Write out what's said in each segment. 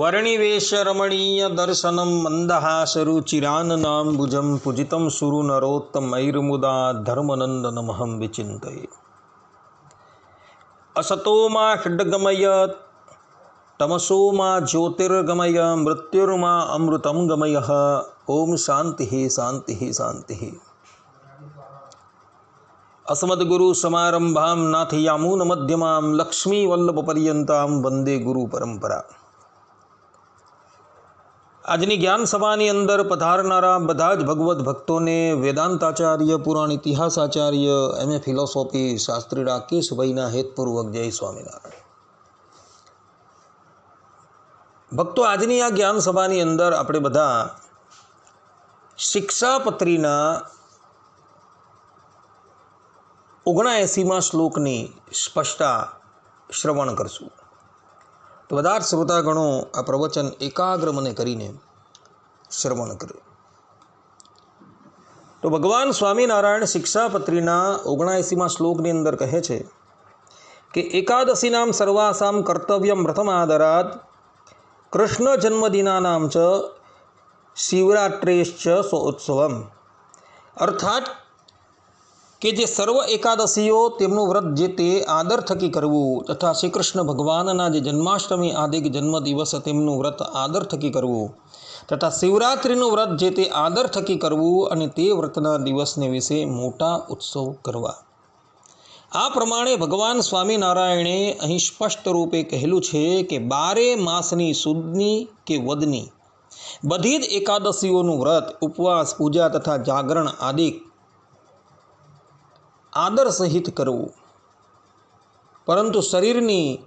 वर्णिवेशरमणीयदर्शनं मन्दहासरुचिराननाम्बुजं पूजितं सुरुनरोत्तमैर्मुदा धर्मनन्दनमहं विचिन्तये असतो मा षड्गमय तमसो मा ज्योतिर्गमय मृत्युर्मा अमृतं गमयः ॐ शान्तिः शान्तिः शान्तिः अस्मद्गुरुसमारम्भां नाथयामूनमध्यमां લક્ષ્મીવલ્લભપર્યંતામ વંદે ગુરુ પરંપરા આજની જ્ઞાન સભાની અંદર પધારનારા બધા જ ભગવદ્ ભક્તોને વેદાંતાચાર્ય, પુરાણ ઇતિહાસાચાર્ય, એમ એ ફિલોસોફી શાસ્ત્રી રાકેશભાઈના હેતપૂર્વક જય સ્વામિનારાયણ. ભક્તો, આજની આ જ્ઞાન સભાની અંદર આપણે બધા શિક્ષાપત્રીના ઓગણાએંસીમાં શ્લોકની સ્પષ્ટતા શ્રવણ કરશું. તો બધા શ્રોતાગણો આ પ્રવચન એકાગ્ર મને કરીને શ્રવણ કર્યું તો ભગવાન સ્વામિનારાયણ શિક્ષાપત્રીના ઓગણાએંસીમાં શ્લોકની અંદર કહે છે કે એકાદશીનામ સર્વાસામ કર્તવ્યમ પ્રથમાદરાત કૃષ્ણ જન્મદિનાનામ ચ શિવરાત્રેશ્ચ સોત્સવમ અર્થાત કે જે સર્વ એકાદશીઓ તેમનું વ્રત જે તે આદર થકી કરવું તથા શ્રી કૃષ્ણ ભગવાનના જે જન્માષ્ટમી આદિક જન્મદિવસ તેમનું વ્રત આદર થકી કરવું તથા શિવરાત્રિનું વ્રત જે તે આદર થકી કરવું અને તે વ્રતના દિવસને વિશે મોટા ઉત્સવ કરવા. આ પ્રમાણે ભગવાન સ્વામિનારાયણે અહીં સ્પષ્ટ રૂપે કહેલું છે કે બારે માસની સુદની કે વદની બધી જ એકાદશીઓનું વ્રત ઉપવાસ, પૂજા તથા જાગરણ આદિક આદર સહિત કરવું. પરંતુ શરીરની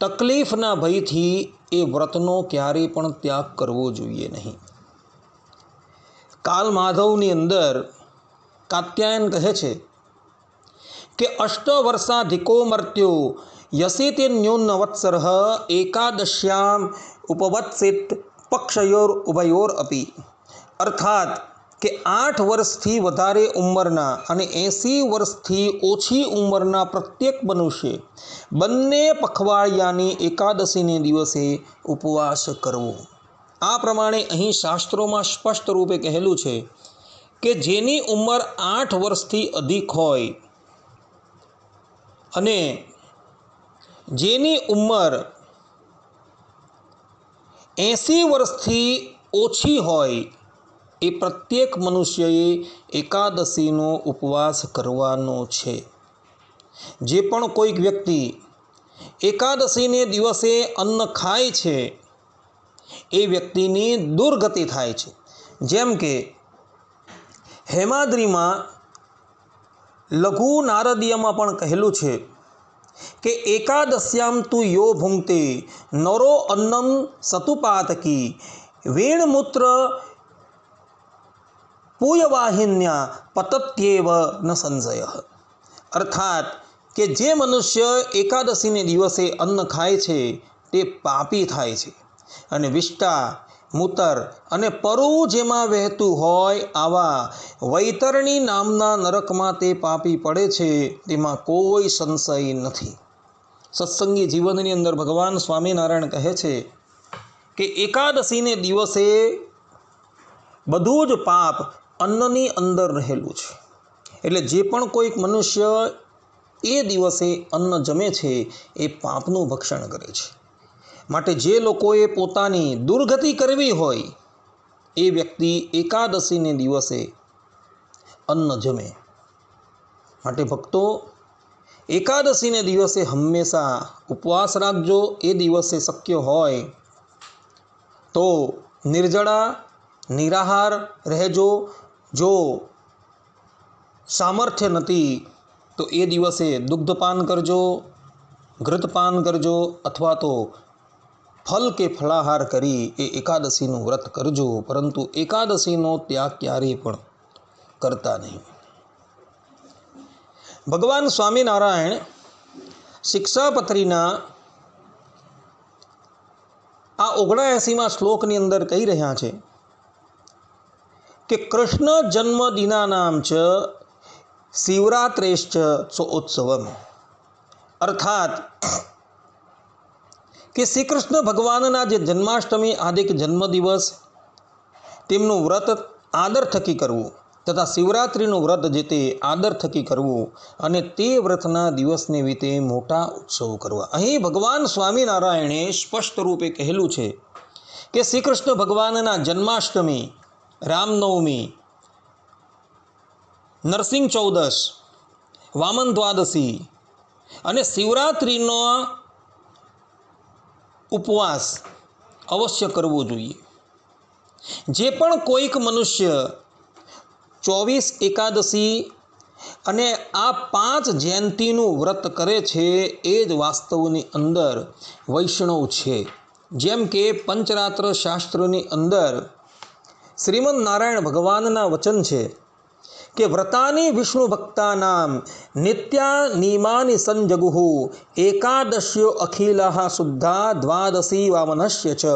તકલીફના ભયથી એ વ્રતનો ક્યારેય પણ ત્યાગ કરવો જોઈએ નહીં. કાલ માધવની અંદર કાત્યાયન કહે છે કે અષ્ટવર્ષાધિકો મર્ત્યો યસીતે ન્યૂન વત્સર એકાદશ્યામ ઉપવત્સિત પક્ષયોર ઉભયોર અપી અર્થાત કે આઠ વર્ષથી વધારે ઉંમરના અને એંસી વર્ષથી ઓછી ઉંમરના પ્રત્યેક મનુષ્ય બંને પખવાડિયાની એકાદશીને દિવસે ઉપવાસ કરવો. આ પ્રમાણે અહીં શાસ્ત્રોમાં સ્પષ્ટ રૂપે કહેલું છે કે જેની ઉંમર આઠ વર્ષથી અધિક હોય અને જેની ઉંમર એંસી વર્ષથી ઓછી હોય એ પ્રત્યેક મનુષ્યએ એકાદશીનો ઉપવાસ કરવાનો છે. જે પણ કોઈક વ્યક્તિ એકાદશીને દિવસે અન્ન ખાય છે, એ વ્યક્તિની દુર્ગતિ થાય છે. જેમ કે હેમાદ્રીમાં લઘુ નારદીયમાં પણ કહેલું છે કે, એકાદશ્યામ તું યો ભૂંગતે, નરો અન્નમ સતુપાતકી, વેણમૂત્ર પૂયવાહિન્યા પતત્યેવ ન સંજય અર્થાત કે જે મનુષ્ય એકાદશીને દિવસે અન્ન ખાય છે તે પાપી થાય છે અને વિષ્ટા, મૂતર અને પરુ જેમાં વહેતું હોય, આવા વૈતરણી નામના નરકમાં તે પાપી પડે છે, તેમાં કોઈ સંશય નથી। સત્સંગી જીવનની અંદર ભગવાન સ્વામિનારાયણ કહે છે કે, એકાદશીને દિવસે બધું જ પાપ અન્નની અંદર રહેલું છે. એટલે જે પણ કોઈક મનુષ્ય એ દિવસે અન્ન જમે છે, એ પાપનું ભક્ષણ કરે છે. માટે જે લોકોએ પોતાની દુર્ગતિ કરવી હોય, એ વ્યક્તિ એકાદશીને દિવસે અન્ન જમે. માટે ભક્તો, એકાદશીને દિવસે હંમેશા ઉપવાસ રાખજો. એ દિવસે શક્ય હોય તો નિર્જળા, નિરાહાર રહેજો. જો સામર્થ્ય નથી, તો એ દિવસે દુગ્ધપાન કરજો, ઘૃતપાન કરજો, અથવા તો ફલ કે ફલાહાર કરી એ એકાદશીનું વ્રત કરજો. પરંતુ એકાદશીનો ત્યાગ ક્યારેય પણ કરતા નહીં. ભગવાન સ્વામિનારાયણ શિક્ષાપત્રીના આ ઓગણાએંસીમાં શ્લોકની અંદર કહી રહ્યા છે કે કૃષ્ણ જન્મ દિનાનામ ચ, શિવરાત્રેશ્ચ સોત્સવમ અર્થાત, કે શ્રી કૃષ્ણ ભગવાનના જે જન્માષ્ટમી આદિક જન્મદિવસ, તેમનું વ્રત આદર થકી કરવું, તથા શિવરાત્રિનું વ્રત જે તે આદર થકી કરવું, અને તે વ્રતના દિવસને વિતે મોટા ઉત્સવ કરવા. અહીં ભગવાન સ્વામિનારાયણે સ્પષ્ટ રૂપે કહેલું છે કે શ્રી કૃષ્ણ ભગવાનના જન્માષ્ટમી રામનવમી, નરસિંહ ચૌદશ, વામન દ્વાદશી અને શિવરાત્રિનો ઉપવાસ અવશ્ય કરવો જોઈએ. જે પણ કોઈક મનુષ્ય ચોવીસ એકાદશી અને આ પાંચ જયંતીનું વ્રત કરે છે, એ જ વાસ્તવની અંદર વૈષ્ણવ છે. જેમ કે પંચરાત્ર શાસ્ત્રની અંદર શ્રીમદ નારાયણ ભગવાનના વચન છે કે વ્રતાની વિષ્ણુ ભક્તાનામ નિત્યા નિમાની સંજગુહુ એકાદશ્યો અખિલા શુદ્ધા દ્વાદશી વામનશ્ય ચ.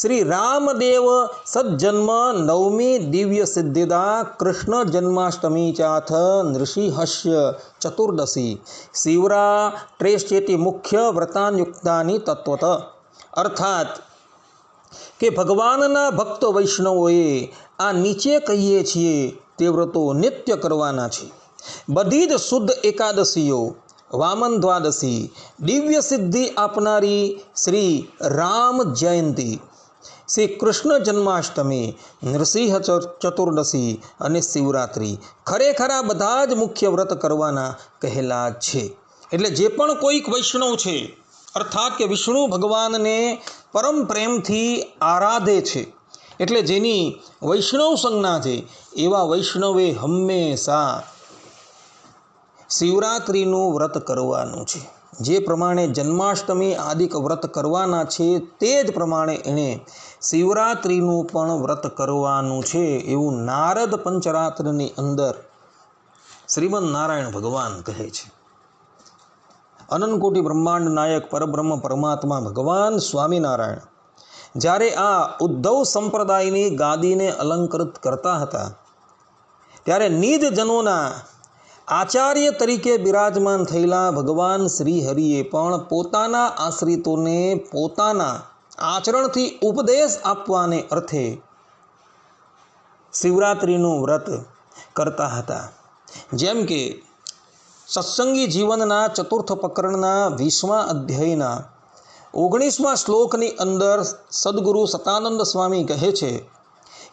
શ્રી રામદેવ સજ્જન્મ નવમી દિવ્ય સિદ્ધિદા કૃષ્ણ જન્માષ્ટમી ચાથ નૃષિહસ્ય ચતુર્દશી. શિવરા ત્રેશ્ચેતી મુખ્ય વ્રતાન્યુક્તાની તત્વત. અર્થાત કે ભગવાનના ભક્ત વૈષ્ણવોએ આ નીચે કહીએ છીએ તે વ્રતો નિત્ય કરવાના છે. બધી જ શુદ્ધ એકાદશીઓ, વામન દ્વાદશી, દિવ્ય સિદ્ધિ આપનારી શ્રી રામ જયંતી, શ્રી કૃષ્ણ જન્માષ્ટમી, નૃસિંહ ચતુર્દશી અને શિવરાત્રિ ખરેખર આ બધા જ મુખ્ય વ્રત કરવાના કહેલા છે. એટલે જે પણ કોઈક વૈષ્ણવ છે, અર્થાત કે વિષ્ણુ ભગવાનને પરમ પ્રેમથી આરાધે છે. એટલે જેની વૈષ્ણવ સંજ્ઞા છે, એવા વૈષ્ણવે હંમેશા શિવરાત્રિનું વ્રત કરવાનું છે. જે પ્રમાણે જન્માષ્ટમી આદિક વ્રત કરવાના છે, તે જ પ્રમાણે એણે શિવરાત્રિનું પણ વ્રત કરવાનું છે એવું નારદ પંચરાત્રની અંદર શ્રીમદ નારાયણ ભગવાન કહે છે. અનંતકોટી બ્રહ્માંડ નાયક પરબ્રહ્મ પરમાત્મા ભગવાન સ્વામિનારાયણ. જ્યારે આ ઉદ્ધવ સંપ્રદાયની ગાદીને અલંકૃત કરતા હતા, ત્યારે નિજ જનોના આચાર્ય તરીકે બિરાજમાન થયેલા ભગવાન શ્રી હરિએ પણ પોતાના આશ્રિતોને પોતાના આચરણથી ઉપદેશ આપવાને અર્થે શિવરાત્રિનું વ્રત કરતા હતા. જેમ કે સત્સંગી જીવનના ચતુર્થ પ્રકરણના વીસમા અધ્યાયના ઓગણીસમા શ્લોકની અંદર સદગુરુ સતાનંદ સ્વામી કહે છે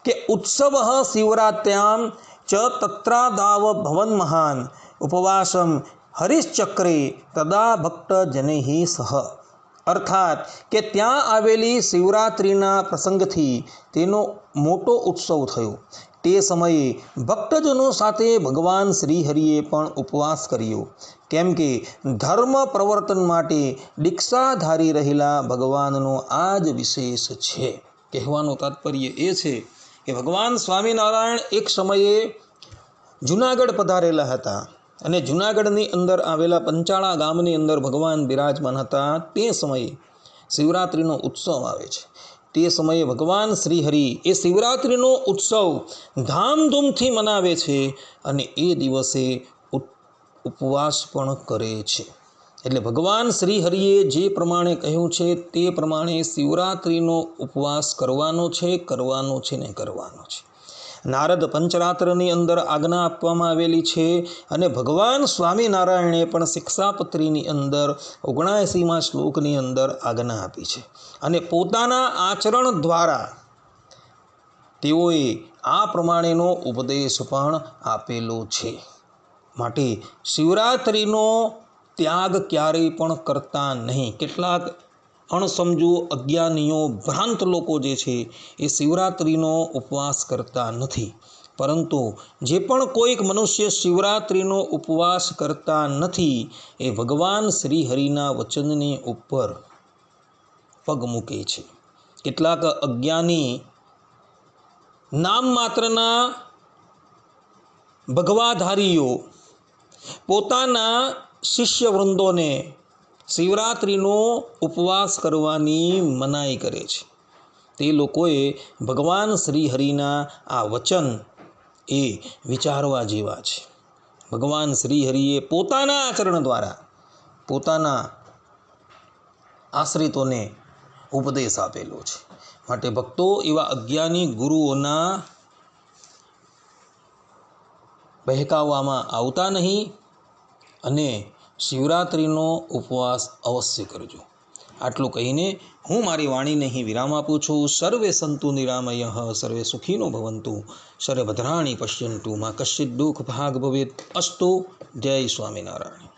કે, ઉત્સવ શિવરાત્યામ ચ તત્રાદાવ ભવન મહાન ઉપવાસમ હરિશ્ચક્રે તદા ભક્ત જનૈ સહ. અર્થાત કે ત્યાં આવેલી શિવરાત્રિના પ્રસંગથી તેનો મોટો ઉત્સવ થયો. તે સમયે ભક્તજનો સાથે ભગવાન શ્રીહરિએ પણ ઉપવાસ કર્યો. કેમ કે ધર્મ પ્રવર્તન માટે દીક્ષા ધારી રહેલા ભગવાનનો આ જ વિશેષ છે. કહેવાનું તાત્પર્ય એ છે કે ભગવાન સ્વામિનારાયણ એક સમયે જુનાગઢ પધારેલા હતા અને જુનાગઢની અંદર આવેલા પંચાળા ગામની અંદર ભગવાન બિરાજમાન હતા. તે સમયે શિવરાત્રિનો ઉત્સવ આવે છે. તે સમયે ભગવાન શ્રીહરિ એ શિવરાત્રિનો ઉત્સવ ધામધૂમથી મનાવે છે અને એ દિવસે ઉપવાસ પણ કરે છે. એટલે ભગવાન શ્રીહરિએ જે પ્રમાણે કહ્યું છે તે પ્રમાણે શિવરાત્રિનો ઉપવાસ કરવાનો છે કરવાનો છે ને કરવાનો છે. નારદ પંચરાત્રની અંદર આજ્ઞા આપવામાં આવેલી છે અને ભગવાન સ્વામિનારાયણે પણ શિક્ષાપત્રીની અંદર ઓગણાએંસીમાં શ્લોકની અંદર આજ્ઞા આપી છે. અને પોતાના આચરણ દ્વારા તેઓએ આ પ્રમાણેનો ઉપદેશ પણ આપેલો છે. માટે શિવરાત્રિનો ત્યાગ ક્યારેય પણ કરતા નહીં. કેટલાક અણસમજુ અજ્ઞાનીઓ ભ્રાંત લોકો જે છે, એ શિવરાત્રિનો ઉપવાસ કરતા નથી. પરંતુ જે પણ કોઈક મનુષ્ય શિવરાત્રિનો ઉપવાસ કરતા નથી, એ ભગવાન શ્રી હરિના વચનની ઉપર પગ મૂકે છે. કેટલાક અજ્ઞાની નામ માત્રના ભગવાધારીઓ પોતાના શિષ્યવૃંદોને શિવરાત્રિનો ઉપવાસ કરવાની મનાઈ કરે છે. તે લોકોએ ભગવાન શ્રી હરિના આ વચન એ વિચારવા જેવા છે. ભગવાન શ્રી હરિએ પોતાના આચરણ દ્વારા પોતાના આશ્રિતોને ઉપદેશ આપેલો છે. માટે ભક્તો એવા અજ્ઞાની ગુરુઓના બહેકાવવામાં આવતા નહીં અને શિવરાત્રિનો ઉપવાસ અવશ્ય કરજો. આટલું કહીને હું મારી વાણીને અહીં વિરામ આપું છું. સર્વે સંતુ નિરામય, સર્વે સુખીનો ભવંતુ. સર્વે ભદ્રાણી પશ્યંતુ, માં કશ્ચિત દુઃખ ભાગ ભવેત. અસ્તુ જય સ્વામિનારાયણ.